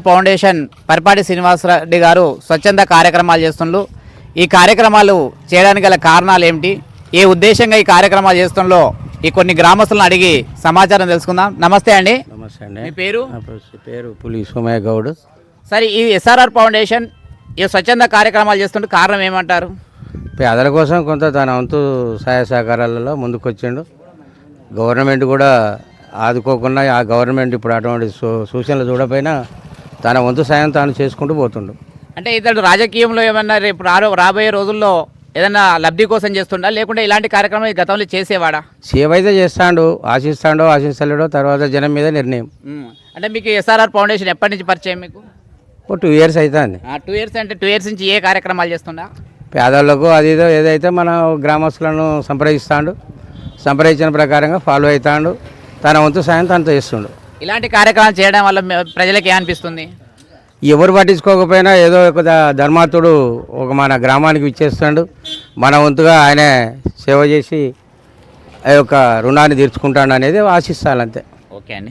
Foundation పరిపాటి శ్రీనివాసరెడ్డి గారు స్వచ్ఛంద కార్యక్రమాలు చేస్తుండ్రు ఈ కార్యక్రమాలు చేయడానికి గల కారణాలు ఏమిటి? ఏ ఉద్దేశంగా ఈ కార్యక్రమాలు చేస్తుండో ఈ కొన్ని గ్రామస్తులను అడిగి సమాచారం తెలుసుకుందాం. నమస్తే అండి. నమస్తే అండి. మీ పేరు? పేరు- పులి సోమయ్య గౌడ్. సరే ఈ ఎస్ఆర్ఆర్ ఫౌండేషన్ ఈ స్వచ్ఛంద కార్యక్రమాలు చేస్తుంటే కారణం ఏమంటారు? పేదల కోసం కొంత తన వంతు సహాయ సహకారాలలో ముందుకు వచ్చిండు గవర్నమెంట్ కూడా ఆదుకోకుండా ఆ గవర్నమెంట్ ఇప్పుడు అటువంటి సూచనలు చూడపోయినా తన వంతు సాయం తాను చేసుకుంటూ పోతుండు. అంటే ఇతడు రాజకీయంలో ఏమన్నా రేపు రాబోయే రోజుల్లో ఏదన్నా లబ్ధి కోసం చేస్తుండా? లేకుంటే ఇలాంటి కార్యక్రమం ఈ గతంలో చేసేవాడా? సేవ అయితే చేస్తాడు ఆశిస్తాడో ఆశిస్తలేడో తర్వాత జనం మీద నిర్ణయం. అంటే మీకు ఎస్ఆర్ఆర్ ఫౌండేషన్ ఎప్పటి నుంచి పరిచయం మీకు? ఓ టూ ఇయర్స్ అవుతుంది టూ ఇయర్స్ అంటే టూ ఇయర్స్ నుంచి ఏ కార్యక్రమాలు చేస్తుండా? పేదలకు అది ఏదైతే మన గ్రామస్తులను సంప్రదిస్తాడు సంప్రదించిన ప్రకారంగా ఫాలో అవుతాడు తన వంతు సాయం తనతో చేస్తుండు. ఇలాంటి కార్యక్రమాలు చేయడం వల్ల ప్రజలకు ఏమనిపిస్తుంది? ఎవరు పట్టించుకోకపోయినా ఏదో ఒక ధర్మాత్ముడు ఒక మన గ్రామానికి ఇచ్చేస్తాడు మన వంతుగా ఆయనే సేవ చేసి ఆ యొక్క రుణాన్ని తీర్చుకుంటాడు అనేది ఆశిస్తాను అంతే ఓకే అండి.